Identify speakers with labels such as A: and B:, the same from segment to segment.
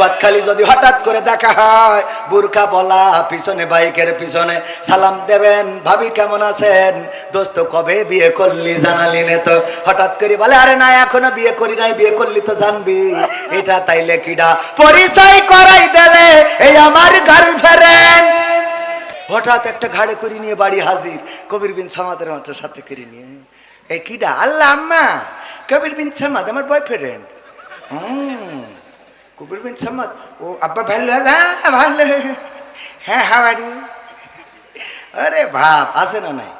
A: গদখালি যদি হঠাৎ করে দেখা হয় বুরকা বলা পিছনে, বাইকের পিছনে, সালাম দেবেন, ভাবি কেমন আছেন? দোস্ত, কবে বিয়ে করলি জানালি নে তো। হঠাৎ করে বলে, আরে না, এখনও বিয়ে করি নাই, বিয়ে করলি তো জানবি। এটা তাইলে কিডা? পরিচয় করাই দিলে এই আমার গার্লফ্রেন্ড। হঠাৎ একটা ঘাড়ে করে নিয়ে বাড়ি হাজির, কবির বিন সামাদের মাত্র সাথে করে নিয়ে। এই কিডা? আল্লাহ আম্মা, কবির বিন সামাদ, আমার বয়ফ্রেন্ড হুম। কবির বিন সামাদ ও, আব্বা ভালো হ্যাঁ ভালো হ্যাঁ বাড়ি। আরে ভাব আছে না নাই?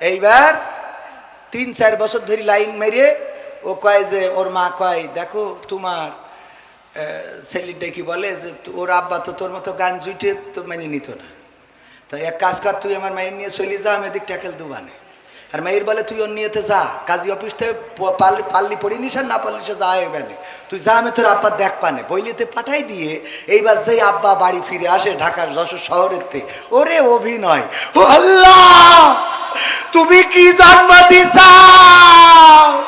A: এইবার তিন, চার বছর ধরে লাইন মেরে ও কয় যে, ওর মা কয়, দেখো, তোমার ছেলেটা কি বলে যে, ওর আব্বা তো তোর মতো গান জুইটে তো মেনে নিত না। তো এক কাজ কর, তুই আমার মায়ের নিয়ে চলে যা, আমি এদিক ট্যাকেল দুবানে আর মায়ের বলে, তুই ওর নিয়েতে যা, কাজী অফিস থেকে প- পারলি পারলি পড়িনিস আর না পারলি সে যা এখানে তুই যা, আমি তোর আব্বা দেখ পানে। বইলিতে পাঠাই দিয়ে এইবার যেই আব্বা বাড়ি ফিরে আসে ঢাকার যশোর শহরের থেকে, ওরে অভিনয়, ও আল্লাহ, তুমি কি জন্ম দিছাও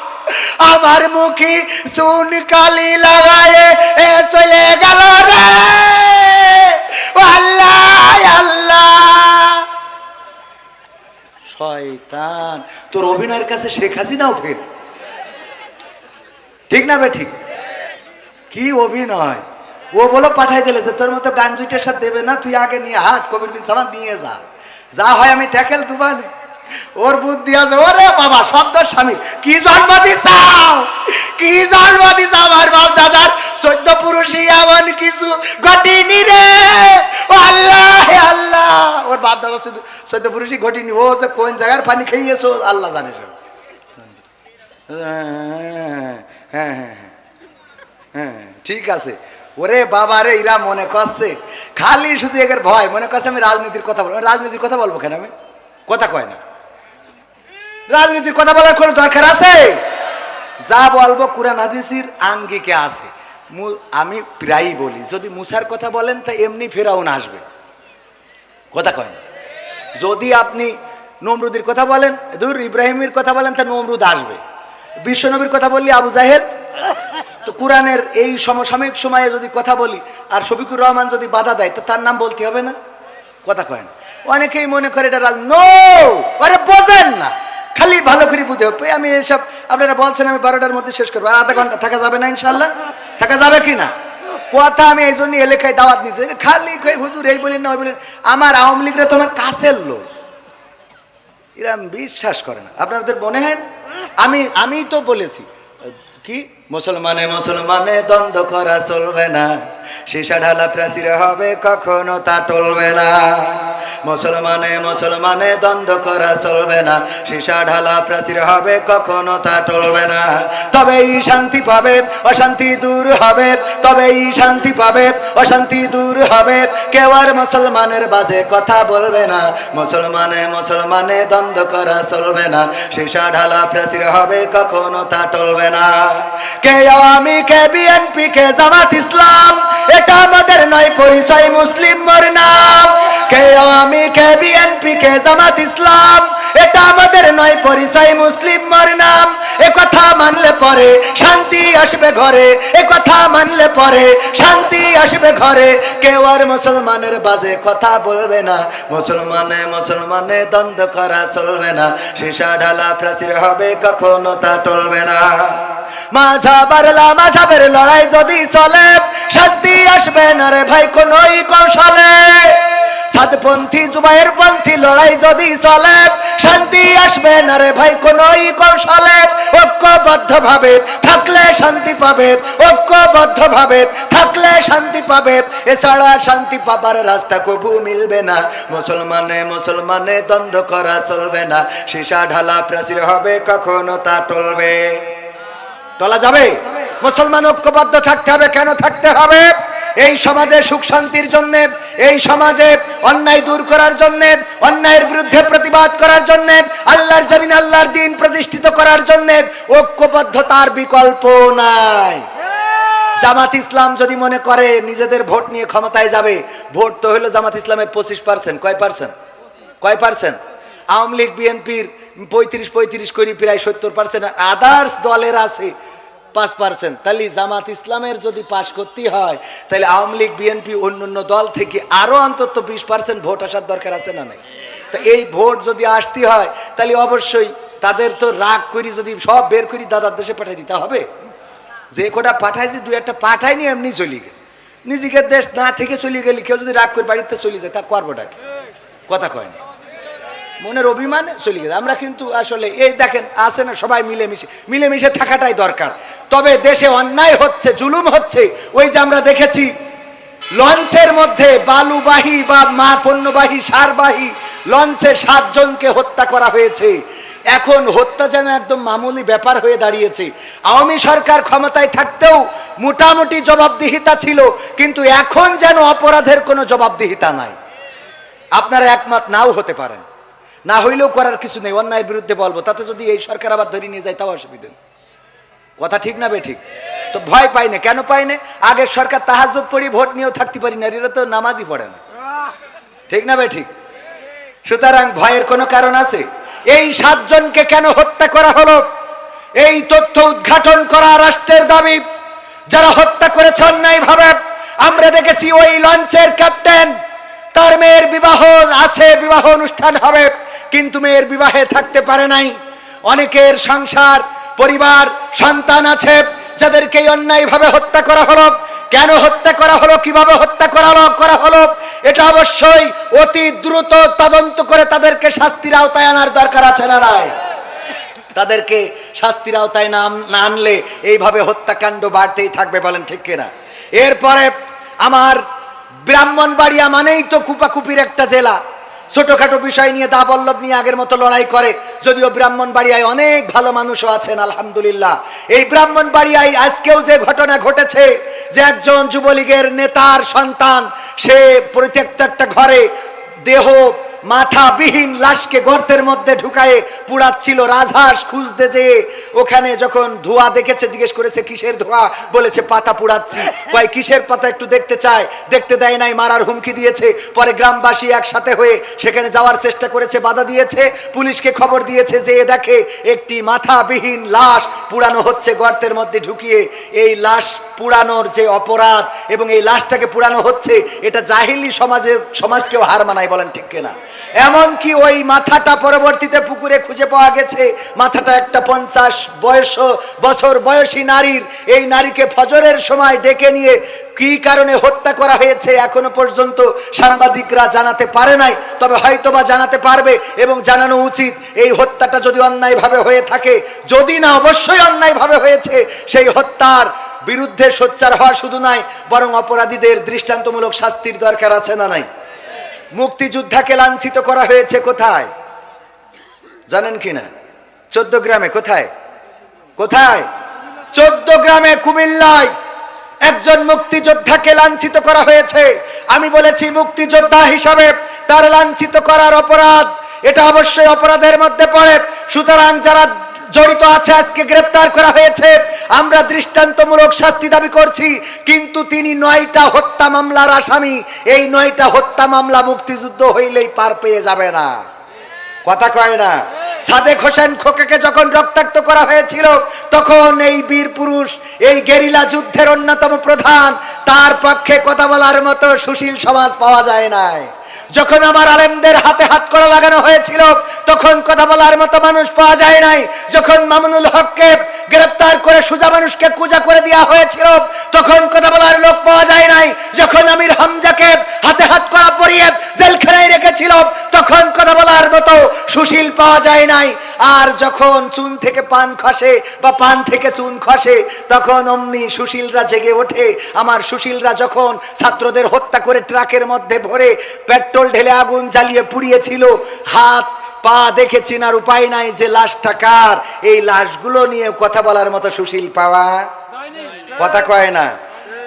A: আমার মুখে সুন কালি লাগায়ে চলে গেল রে। আল্লাহ শয়তান। তোর অভিনয়ের কাছে শেখ হাসিনাও ফের ঠিক না বে ঠিক? কি অভিনয়? ও বলো পাঠাই দিলে যে তোর মতো গান দুইটার সাথে দেবে না, তুই আগে নিয়ে হাট, কবির বিন সামান নিয়ে যা। যা হয় আমি ট্যাকেল দুবানে। ওর বুদ্ধি আছে, ওরে বাবা, শব্দ স্বামী, কি জন্ম দিছাও কি জন্ম দিছ আমার বাপ দাদার চোদ্দ পুরুষই এমন কিছু ঘটিনি রে। ও আল্লাহ! বাপ দাদা শুধু চোদ্দ পুরুষই ঘটিনি, ও যে কোন জায়গার পানি খাইয়েছো আল্লাহ জানে সব। হ্যাঁ হ্যাঁ হ্যাঁ হ্যাঁ ঠিক আছে। ওরে বাবা রে ইরা মনে করছে, খালি শুধু একের ভয়, মনে করছে আমি রাজনীতির কথা বলব রাজনীতির কথা বলব কেন আমি? কথা কয় না। রাজনীতির কথা বলার কোনো দরকার আছে? যা বলব কোরআন, হাদিসির আঙ্গিকে আছে। আমি প্রায়ই বলি, যদি মুসার কথা বলেন তা এমনি ফেরাউন আসবে। কথা কয় না। যদি আপনি নমরুদের কথা বলেন দূর ইব্রাহিমের কথা বলেন তা নমরুদ আসবে। বিশ্বনবীর কথা বললি আবু জাহেল? তো কোরআনের এই সমসাময়িক সময়ে যদি কথা বলি, আর শফিকুর রহমান যদি বাধা দেয়, তো তার নাম বলতে হবে না? কথা কয় না। অনেকেই মনে করে এটা নো আরে বোঝেন না। খালি ভালো করে বুঝে হবে আমি এসব আপনারা বলছেন আমি বারোটার মধ্যে শেষ করব, আর আধা ঘণ্টা থাকা যাবে না ইনশাল্লাহ? থাকা যাবে কি না? কথা আমি এই জন্য এলাকায় দাওয়াত নিচ্ছি খালি খাই হুজুর, এই বলেন না, ওই বলেন। আমার আওয়ামী লীগরা তোমার কাছের লোক। এরা বিশ্বাস করে না। আপনাদের মনে হয় আমি আমি তো বলেছি। কি? মুসলমানে মুসলমানে দ্বন্দ্ব করা চলবে না। সীসা ঢালা প্রাচীর হবে, কখনো তা টলবে না। মুসলমানে মুসলমানে দ্বন্দ্ব করা চলবে না। সীসা ঢালা প্রাচীর হবে, কখনো তা টলবে না। তবেই শান্তি পাবে, অশান্তি দূর হবে। তবেই শান্তি পাবে, অশান্তি দূর হবে। কেউ আর মুসলমানের বাজে কথা বলবে না। মুসলমানে মুসলমানে দ্বন্দ্ব করা চলবে না। সীসা ঢালা প্রাচীর হবে, কখনো তা টলবে না। কে আওয়ামী কে বিএনপি কে জামাত ইসলাম, এটা আমাদের নয়, পরিচয় মুসলিম মোর নাম। কে আওয়ামী কে বিএনপি কে জামাত ইসলাম। এটা আমাদের নয়, পরিচয় মুসলিম মোর নাম কথা মানলে পরে শান্তি আসবে ঘরে। এ কথা মানলে পরে শান্তি আসবে ঘরে। কেউ আর মুসলমানের বাজে কথা বলবে না। মুসলমানে মুসলমানে দ্বন্দ্ব করা চলবে না। সীসা ঢালা প্রাচীর হবে, কখনো তা টলবে না। মাঝাবার মাঝাবের লড়াই যদি চলে, শান্তি আসবে না রে ভাই, কোনই কৌশলে। সাতপন্থী জুবাইয়ের পন্থী লড়াই যদি চলে, শান্তি আসবে না রে ভাই কোনই কৌশলে। ঐক্যবদ্ধ ভাবে থাকলে শান্তি পাবে ঐক্যবদ্ধ ভাবে থাকলে শান্তি পাবে। এছাড়া শান্তি পাবার রাস্তা কবু মিলবে না। মুসলমানে মুসলমানে দ্বন্দ্ব করা চলবে না। সীসা ঢালা প্রাচীর হবে, কখনো তা টলবে। টলা যাবে? মুসলমান ঐক্যবদ্ধ থাকতে হবে, কেন থাকতে হবে? এই সমাজে সুখ শান্তির জন্য এই সমাজে অন্যায় দূর করার জন্য অন্যায়ের বিরুদ্ধে প্রতিবাদ করার জন্য আল্লাহর জমিন আল্লাহর দিন প্রতিষ্ঠিত করার জন্য ঐক্যবদ্ধতার বিকল্প নাই। জামাত ইসলাম যদি মনে করে নিজেদের ভোট নিয়ে ক্ষমতায় যাবে ভোট তো হলো জামাত ইসলামের পঁচিশ পার্সেন্ট কয় পার্সেন্ট কয় পার্সেন্ট আওয়ামী লীগ বিএনপির পঁয়ত্রিশ পঁয়ত্রিশ করে প্রায় সত্তর পার্সেন্ট আদার্স দলের আছে। পাঁচ পার্সেন্ট। তাহলে জামাত ইসলামের যদি পাশ করতে হয়, তাহলে আওয়ামী লীগ, বিএনপি অন্য অন্য দল থেকে আরও অন্তত বিশ পার্সেন্ট ভোট আসার দরকার আছে না নাই? তো এই ভোট যদি আসতে হয়, তাহলে অবশ্যই তাদের তো রাগ করি যদি সব বের করি দাদার দেশে পাঠিয়ে দিতে হবে। যে কোটা পাঠাই দু একটা পাঠায়নি, এমনি চলে গেছে। নিজেকে দেশ না থেকে চলে গেলে কেউ যদি রাগ করে বাড়িতে চলে যায়, তা করবোটা কথা কয় না। মনের অভিমানে চলে গেছে। আমরা কিন্তু আসলে এই দেখেন, আছে না সবাই মিলেমিশে। মিলেমিশে থাকাটাই দরকার। তবে দেশে অন্যায় হচ্ছে, জুলুম হচ্ছে। ওই যে আমরা দেখেছি, লঞ্চের মধ্যে বালুবাহী বা মা পণ্যবাহী, সারবাহী লঞ্চে সাতজনকে হত্যা করা হয়েছে। এখন হত্যা যেন একদম মামুলি ব্যাপার হয়ে দাঁড়িয়েছে। আওয়ামী সরকার ক্ষমতায় থাকতেও মোটামুটি জবাবদিহিতা ছিল, কিন্তু এখন যেন অপরাধের কোনো জবাবদিহিতা নাই। আপনারা একমত, নাও হতে পারেন। না হইলেও করার কিছু নেই, অন্যায়ের বিরুদ্ধে বলব। তাতে যদি এই সরকার আবার ধরে নিয়ে যায়, তাও অসুবিধা কথা ঠিক না বে ঠিক? তো ভয় পাই না। কেন পাই না? আগের সরকার তাহাজত পড়ি, ভোট নিয়েও থাকতে পারি না। এরা তো নামাজই পড়ে না। ঠিক না বে ঠিক? সুতরাং ভয়ের কোনো কারণ আছে? এই সাতজনকে কেন হত্যা করা হলো? এই তথ্য উদ্ঘাটন করা রাষ্ট্রের দাবি। যারা হত্যা করেছে অন্যায় ভাবে আমরা দেখেছি ওই লঞ্চের ক্যাপ্টেন। তার মেয়ের বিবাহ, আছে, বিবাহ অনুষ্ঠান হবে। কিন্তু মেয়ের বিবাহে থাকতে পারে নাই। অনেকের সংসার, পরিবার, সন্তান আছে যাদেরকে অন্যায় ভাবে হত্যা করা হলো। কেন হত্যা করা হলো? কীভাবে হত্যা করা হলো? করা হলো? এটা অবশ্যই অতি দ্রুত তদন্ত করে তাদেরকে শাস্তির আওতায় আনার দরকার আছে না নাই? তাদেরকে শাস্তির আওতায় নাম না আনলে এইভাবে হত্যাকাণ্ড বাড়তেই থাকবে বলেন ঠিক কিনা? এরপরে আমার ব্রাহ্মণবাড়িয়া মানেই তো কুপাকুপির একটা জেলা। ছোটখাটো বিষয় নিয়ে দাবল্লভ নিয়ে আগের মতো লড়াই করে। যদিও ব্রাহ্মণবাড়িয়ায় অনেক ভালো মানুষও আছেন, আলহামদুলিল্লাহ। এই ব্রাহ্মণবাড়িয়ায় আজকেও যে ঘটনা ঘটেছে, যে একজন যুবলীগের নেতার সন্তান, সে পরিত্যক্ত একটা ঘরে দেহ মাথাবিহীন লাশকে গর্তের মধ্যে ঢুকায়ে পুড়াচ্ছিল রাজহাঁস খুঁজতে যে ওখানে যখন ধোঁয়া দেখেছে, জিজ্ঞেস করেছে, কিসের ধোঁয়া? বলেছে, পাতা পুড়াচ্ছি। কয়, কিসের পাতা? একটু দেখতে চায়। দেখতে দেয় নাই, মারার হুমকি দিয়েছে। পরে গ্রামবাসী একসাথে হয়ে সেখানে যাওয়ার চেষ্টা করেছে, বাধা দিয়েছে। পুলিশকে খবর দিয়েছে যে দেখে একটি মাথাবিহীন লাশ পুড়ানো হচ্ছে গর্তের মধ্যে ঢুকিয়ে এই লাশ পুরানোর যে অপরাধ এবং এই লাশটাকে পুরানো হচ্ছে, এটা জাহিলি সমাজের সমাজকেও হার মানায় বলেন ঠিক কিনা? এমনকি ওই মাথাটা পরবর্তীতে পুকুরে খুঁজে পাওয়া গেছে। মাথাটা একটা পঞ্চাশ বয়স, বছর বয়সী নারীর। এই নারীকে ফজরের সময় ডেকে নিয়ে কি কারণে হত্যা করা হয়েছে এখনও পর্যন্ত সাংবাদিকরা জানাতে পারে নাই। তবে হয়তোবা জানাতে পারবে এবং জানানো উচিত, এই হত্যাটা যদি অন্যায়ভাবে হয়ে থাকে, যদি না অবশ্যই অন্যায়ভাবে হয়েছে, সেই হত্যার বিরুদ্ধে সোচ্চার হওয়া শুধু নয় বরং অপরাধীদের দৃষ্টান্তমূলক শাস্তির দরকার আছে না নাই? মুক্তিযোদ্ধাকে লাঞ্ছিত করা হয়েছে কোথায়? জানেন কি না? চোদ্দ গ্রামে কোথায়? কোথায়? চোদ্দ গ্রামে কুমিল্লায় একজন মুক্তিযোদ্ধাকে লাঞ্ছিত করা হয়েছে। আমি বলেছি মুক্তিযোদ্ধা হিসাবে তার লাঞ্ছিত করার অপরাধ, এটা অবশ্যই অপরাধের মধ্যে পড়ে। সুতরাং যারা জড়িত আছে, আজকে গ্রেপ্তার করা হয়েছে আমরা দৃষ্টান্তমূলক শাস্তি দাবি করছি, কিন্তু তিনি নয়টা হত্যা মামলার আসামি। এই নয়টা হত্যা মামলা মুক্তিযুদ্ধ হইলেই পার পেয়ে যাবে না। কথা কয় না? সাদেক হোসেন খোকাকে যখন রক্তাক্ত করা হয়েছিল, তখন এই বীর পুরুষ, এই গেরিলা যুদ্ধের অন্যতম প্রধান, তার পক্ষে কথা বলার মতো সুশীল সমাজ পাওয়া যায় নাই। যখন আমার আলেমদের হাতে হাত করা লাগানো হয়েছিল, তখন কথা বলার মতো মানুষ পাওয়া যায় নাই। যখন মামুনুল হককে গ্রেপ্তার করে সুজা মানুষকে কুজা করে দেওয়া হয়েছিল, তখন কথা বলার লোক পাওয়া যায় নাই। যখন আমির হামজাকে হাতে হাত সুশীল পাওয়া যায় নাই। আর যখন চুন থেকে পান খসে বা পান থেকে চুন খসে, তখন অমনি সুশীলরা জেগে ওঠে। আমার সুশীলরা যখন ছাত্রদের হত্যা করে ট্রাকের মধ্যে ভরে পেট্রোল ঢেলে আগুন জ্বালিয়ে পুড়িয়েছিল, হাত, পা দেখে চেনার উপায় নাই যে লাশটা কার। এই লাশগুলো নিয়ে কথা বলার মতো সুশীল পাওয়া কথা কয় না।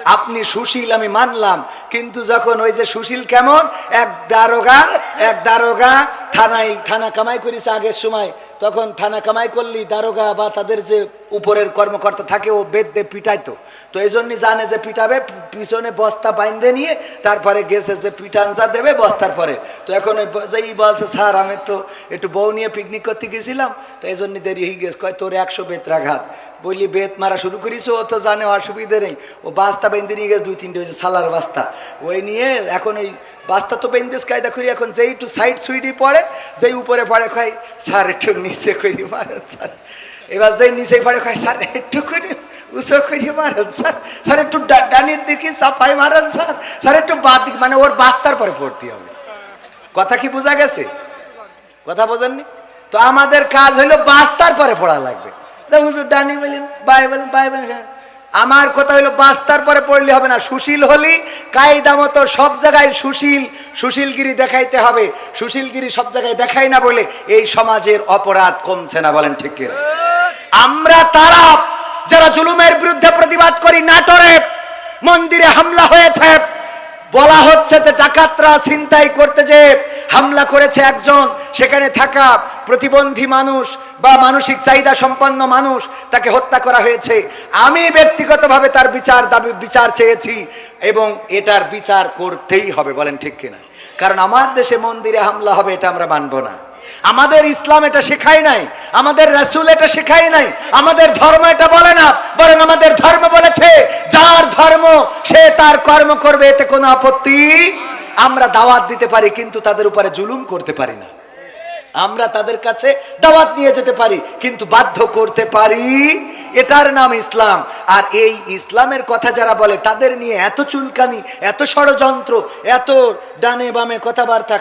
A: আপনি সুশীল, আমি মানলাম। কিন্তু যখন ওই যে সুশীল কেমন? এক দারোগা এক দারোগা থানায় থানা কামাই করেছে আগের সময়, তখন থানা কামাই করলি দারোগা বা তাদের যে উপরের কর্মকর্তা থাকে ও বেদে পিটাইতো। তো এই জন্যই জানে যে পিটাবে, পিছনে বস্তা বাইন্ধে নিয়ে তারপরে গেছে যে পিঠানচা দেবে বস্তার পরে। তো এখন ওই যেই বলছে, স্যার, আমি তো একটু বউ নিয়ে পিকনিক করতে গেছিলাম, তো এই জন্য দেরি হয়ে গেছে। কয়, তোর একশো বেত্রাঘাত। বললি, বেত মারা শুরু করিস, ও তো জানে, অসুবিধে নেই। ও বাস্তা বেঁধে নিয়ে গেছে, দুই তিনটে সালার বাস্তা। ওই নিয়ে এখন এই বাস্তা তো বেঁধেস কায়দা করি, এখন যেই একটু সাইড সুইডি পড়ে, যেই উপরে পড়ে খাই স্যার, একটু নিচে করি, মারেন, স্যার। এবার যেই নিচে পড়ে খাই স্যার, একটু করে, উঁচু করি, মারেন, স্যার। স্যার, একটু ডানির দিকে সাফাই মারেন, স্যার। স্যার, একটু বাদ দিক মানে ওর বাস্তার পরে পড়তে হবে। কথা কি বোঝা গেছে? কথা বোঝেননি? তো আমাদের কাজ হলো বাস্তার পরে পড়া লাগবে। হুজুর ডানি বলেন বাই বলেন বাই বলেন হ্যাঁ। আমার কথা হলো বাস্তার পরে পড়লে হবে না। সুশীল হলি, কায়দা মতো সব জায়গায় সুশীল, সুশীলগিরি দেখাইতে হবে। সুশীলগিরি সব জায়গায় দেখাই না বলে এই সমাজের অপরাধ কমছে না, বলেন ঠিক আমরা তারা, যারা জুলুমের বিরুদ্ধে প্রতিবাদ করি, নাটোরে মন্দিরে হামলা হয়েছে। বলা হচ্ছে যে ডাকাতরা ছিনতাই করতে যে হামলা করেছে একজন, সেখানে থাকা প্রতিবন্ধী মানুষ বা মানসিক চাহিদা সম্পন্ন মানুষ তাকে হত্যা করা হয়েছে। আমি ব্যক্তিগতভাবে তার বিচার দাবি, বিচার চেয়েছি এবং এটার বিচার করতেই হবে, বলেন ঠিক কিনা? কারণ আমার দেশে মন্দিরে হামলা হবে, এটা আমরা মানব না। আমাদের ইসলাম এটা শেখায় নাই, আমাদের রাসূল এটা শেখায় নাই, আমাদের ধর্ম এটা বলে না, বরং আমাদের ধর্ম বলেছে, যার ধর্ম সে তার কর্ম করবে, এতে কোনো আপত্তি আমরা দাওয়াত দিতে পারি, কিন্তু তাদের উপরে জুলুম করতে পারি না। আমরা তাদের কাছে দাওয়াত নিয়ে যেতে পারি, কিন্তু বাধ্য করতে পারি। এটার নাম ইসলাম। আর এই ইসলামের কথা যারা বলে, তাদের নিয়ে এত চুলকানি, এত ষড়যন্ত্র, এত ডানে বামে কথাবার্তা